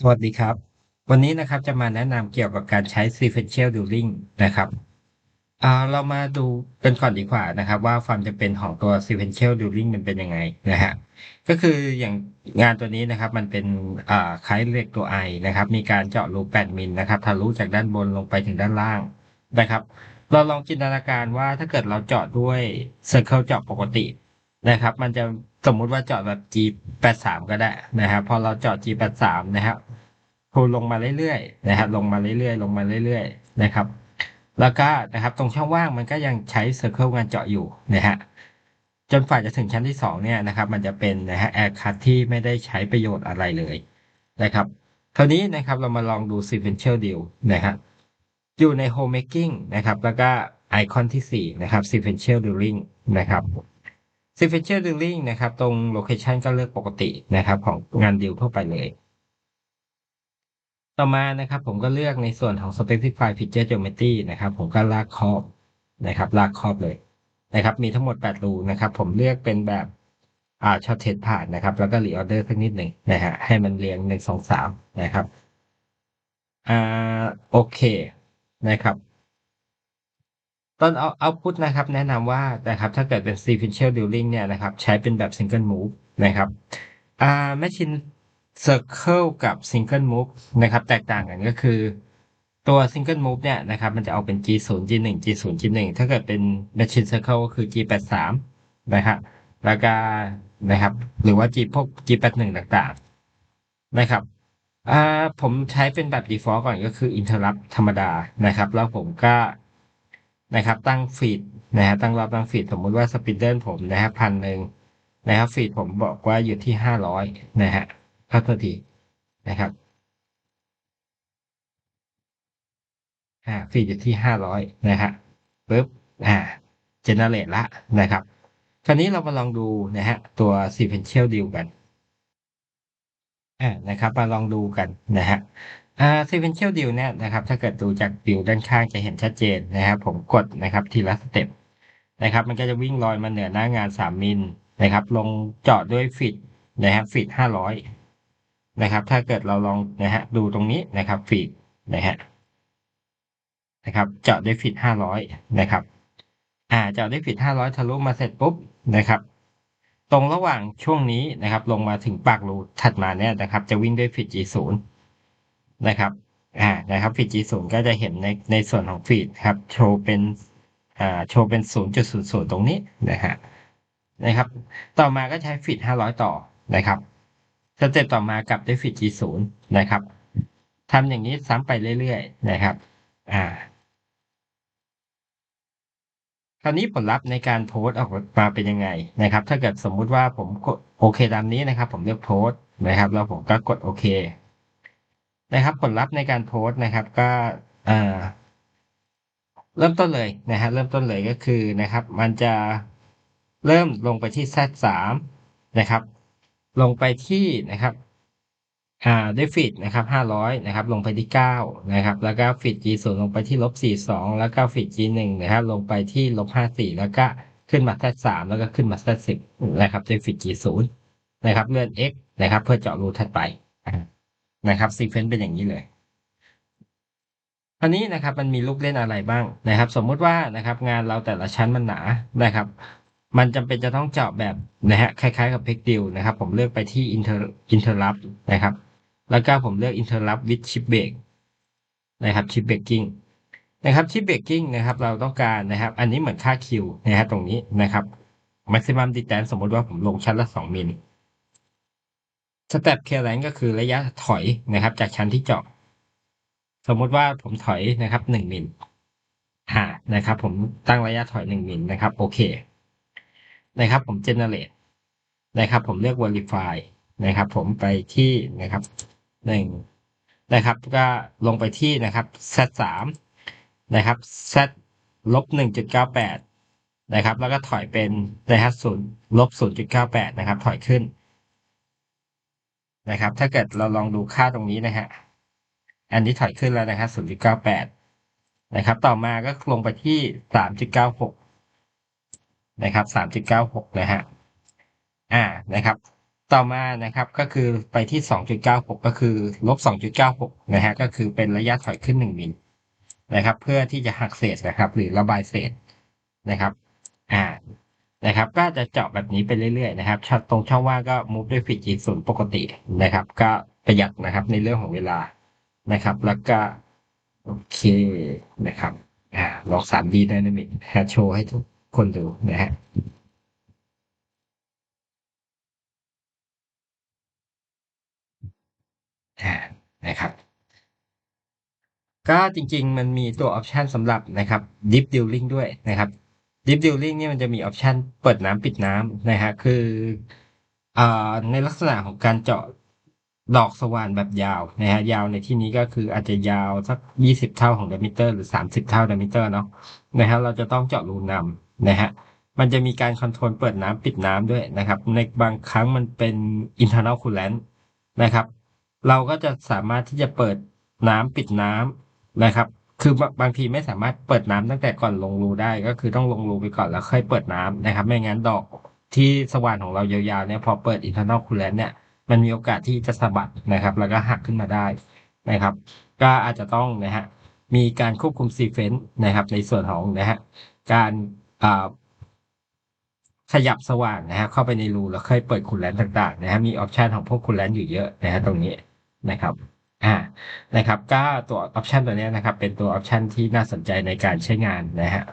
สวัสดีครับ วันนี้นะครับจะมาแนะนำเกี่ยวกับการใช้ sequential dueling นะครับอ่าเรามาดูกันก่อนดีกว่านะครับ ว่าความจำเป็นของตัว sequential dueling มันเป็นยังไงนะฮะก็คืออย่างงานตัวนี้นะครับ มันเป็นอ่าคล้ายเหล็กตัว I นะครับ มีการเจาะรู8มิลนะครับทะลุจากด้านบนลงไปถึงด้านล่างนะครับ เราลองจินตนาการว่าถ้าเกิดเราเจาะด้วย circle เจาะปกตินะครับ มันจะ สมมุติว่าเจาะแบบ G 8 3 ก็ได้นะครับ พอเราเจาะ G 8 3 นะครับคูลงมาเรื่อยๆนะครับ ลงมาเรื่อยๆ ลงมาเรื่อยๆ นะครับ แล้วก็นะครับตรงช่องว่างมันก็ยังใช้ circle งานเจาะอยู่นะฮะจนฝ่าจะถึงชั้นที่สองเนี่ยนะครับ มันจะเป็นนะฮะ air cut ที่ไม่ได้ใช้ประโยชน์อะไรเลยนะครับคราวนี้นะครับเรามาลองดู sequential deal นะครับอยู่ใน homemaking นะครับ แล้วก็ไอคอนที่สี่นะครับ sequential dealing นะครับ sequential dealing นะครับ ตรง location ก็เลือกปกตินะครับ ของงานดีลทั่วไปเลย ต่อมานะครับ ผมก็เลือกในส่วนของ specify feature geometry นะครับ ผมก็ลากครอบนะครับ ลากครอบเลยนะครับ มีทั้งหมด 8 รูนะครับ ผมเลือกเป็นแบบอ่าช็อตเทสผ่านนะครับ แล้วก็ reorder สักนิดหนึ่งนะฮะให้มันเรียงหนึ่งสองสามนะครับอ่าโอเคนะครับ ตอนเอาเอาพุทนะครับ แนะนำว่านะครับ ถ้าเกิดเป็น sequential dealing เนี่ยนะครับ ใช้เป็นแบบ single move นะครับอ่า machine circle กับ single move นะครับ แตกต่างกันก็คือ ตัว single move เนี่ยนะครับ มันจะเอาเป็น g 0 g 1 g 0 g 1ถ้าเกิดเป็น machine circle ก็คือ g 8 3นะครับแล้วก็นะครับ หรือว่า g พวก g 8 1ต่างๆ นะครับอ่าผมใช้เป็นแบบ default ก่อนก็คือ interrupt ธรรมดานะครับ แล้วผมก็ นะครับ ตั้งฟีดนะฮะตั้งรอบตั้งฟีดสมมุติว่าสปินเดิลผมนะครับพันหนึ่งนะครับฟีดผมบอกว่าอยู่ที่ห้าร้อยนะฮะครับตัวทีนะครับอ่าฟีดอยู่ที่ห้าร้อยนะฮะปึ๊บอ่าเจเนเรตละนะครับ คราวนี้เรามาลองดูนะฮะตัว sequential deal กันอ่านะครับ มาลองดูกันนะฮะ อ่า sequential deal เนี่ยนะครับ ถ้าเกิดดูจากวิวด้านข้างจะเห็นชัดเจนนะครับ ผมกดนะครับทีละสเต็ปนะครับ มันก็จะวิ่งลอยมาเหนือหน้างานสามมิลนะครับ ลงเจาะด้วยฟิตนะครับฟิตห้าร้อยนะครับ ถ้าเกิดเราลองนะฮะดูตรงนี้นะครับฟิตนะฮะนะครับ เจาะด้วยฟิตห้าร้อยนะครับ อ่า เจาะด้วยฟิตห้าร้อยทะลุมาเสร็จปุ๊บนะครับตรงระหว่างช่วงนี้นะครับ ลงมาถึงปากรูถัดมาเนี่ยนะครับ จะวิ่งด้วยฟิต G ศู นะครับอ่านะครับฟีด G ศูนย์ก็จะเห็นในในส่วนของฟีดครับโชว์เป็นอ่าโชว์เป็นศูนย์จุดศูนย์ศูนย์ตรงนี้นะฮะนะครับ ต่อมาก็ใช้ฟีดห้าร้อยต่อนะครับสเต็ปต่อมากลับด้วยฟีด G ศูนย์นะครับทำอย่างนี้ซ้ำไปเรื่อยๆนะครับอ่าคราวนี้ผลลัพธ์ในการโพสต์ออกมาเป็นยังไงนะครับ ถ้าเกิดสมมุติว่าผมกดโอเคตามนี้นะครับ ผมเลือกโพสต์นะครับ แล้วผมก็กดโอเค นะครับผลลัพธ์ในการโพสต์นะครับก็เริ่มต้นเลยนะฮะเริ่มต้นเลยก็คือนะครับ มันจะเริ่มลงไปที่ Z สามนะครับ ลงไปที่นะครับอ่าด้วยฟีดนะครับห้าร้อยนะครับ ลงไปที่เก้านะครับ แล้วก็ฟีด G ศูนย์ลงไปที่ลบสี่สองแล้วก็ฟีด G หนึ่งนะครับ ลงไปที่ลบห้าสี่แล้วก็ขึ้นมา Z สามแล้วก็ขึ้นมา Z สิบนะครับด้วยฟีด G ศูนย์นะครับ เลื่อน X นะครับ เพื่อเจาะรูถัดไป นะครับซีเควนต์เป็นอย่างนี้เลยคราวนี้นะครับมันมีลูกเล่นอะไรบ้างนะครับ สมมุติว่านะครับ งานเราแต่ละชั้นมันหนานะครับ มันจำเป็นจะต้องเจาะแบบนะฮะคล้ายๆกับเพกดิลนะครับ ผมเลือกไปที่ inter interrupt นะครับ แล้วก็ผมเลือก interrupt with chip break นะครับ chip breaking นะครับ chip breaking นะครับเราต้องการนะครับ อันนี้เหมือนค่าคิวนะฮะตรงนี้นะครับ maximum distance สมมติว่าผมลงชั้นละสองมิล สเต็ปเคแลนก็คือระยะถอยนะครับ จากชั้นที่เจาะ สมมติว่าผมถอยนะครับหนึ่งมิลอ่านะครับ ผมตั้งระยะถอยหนึ่งมิลนะครับ โอเค นะครับ ผม generate นะครับ ผมเลือก verify นะครับ ผมไปที่นะครับหนึ่งนะครับ ก็ลงไปที่นะครับ z สามนะครับ z ลบหนึ่งจุดเก้าแปดนะครับ แล้วก็ถอยเป็นนะครับศูนย์ลบศูนย์จุดเก้าแปดนะครับ ถอยขึ้น นะครับ ถ้าเกิดเราลองดูค่าตรงนี้นะฮะ อันนี้ถอยขึ้นแล้วนะครับ0.98 นะครับ ต่อมาก็ลงไปที่ 3.96 นะครับ 3.96 นะฮะ อ่า นะครับ ต่อมานะครับ ก็คือไปที่ 2.96 ก็คือลบ 2.96 นะฮะ ก็คือเป็นระยะถอยขึ้น 1มิลนะครับ เพื่อที่จะหักเศษนะครับ หรือระบายเศษนะครับ อ่า นะครับ ก็จะเจาะแบบนี้ไปเรื่อยๆนะครับช่องตรงช่องว่างก็มุฟด้วยฟีจีศูนย์ปกตินะครับ ก็ประหยัดนะครับในเรื่องของเวลานะครับ แล้วก็โอเคนะครับอ่าลอง 3D Dynamic นะฮะโชว์ให้ทุกคนดูนะฮะอ่านะครับ ก็จริงๆมันมีตัวออปชันสำหรับนะครับ Deep Drilling ด้วยนะครับ Deep Drilling นี่ยมันจะมีออปชันเปิดน้ำปิดน้ำนะฮะคืออในลักษณะของการเจาะดอกสว่านแบบยาวนะฮะยาวในที่นี้ก็คืออาจจะยาวสัก 20 เท่าของ diameter หรือ 30 เท่า diameter เนาะนะฮะเราจะต้องเจาะรูนำนะฮะมันจะมีการคอนโทรลเปิดน้ำปิดน้ำด้วยนะครับ ในบางครั้งมันเป็น internal coolant นะครับ เราก็จะสามารถที่จะเปิดน้ำปิดน้ำนะครับ คือบางทีไม่สามารถเปิดน้ำตั้งแต่ก่อนลงรูได้ ก็คือต้องลงรูไปก่อนแล้วค่อยเปิดน้ำนะครับ ไม่งั้นดอกที่สว่านของเรายาวๆเนี่ยพอเปิด internal coolant เนี่ยมันมีโอกาสที่จะสะบัดนะครับ แล้วก็หักขึ้นมาได้นะครับ ก็อาจจะต้องนะฮะมีการควบคุมซีเฟนซ์นะครับ ในส่วนของนะฮะการอ่าขยับสว่านนะฮะเข้าไปในรูแล้วค่อยเปิดคูลแลนต่างๆนะฮะมีออปชันของพวกคูลแลนอยู่เยอะนะฮะตรงนี้นะครับ อ่านะครับก็ตัวออปชันตัวนี้นะครับ เป็นตัวออปชันที่น่าสนใจในการใช้งานนะฮะ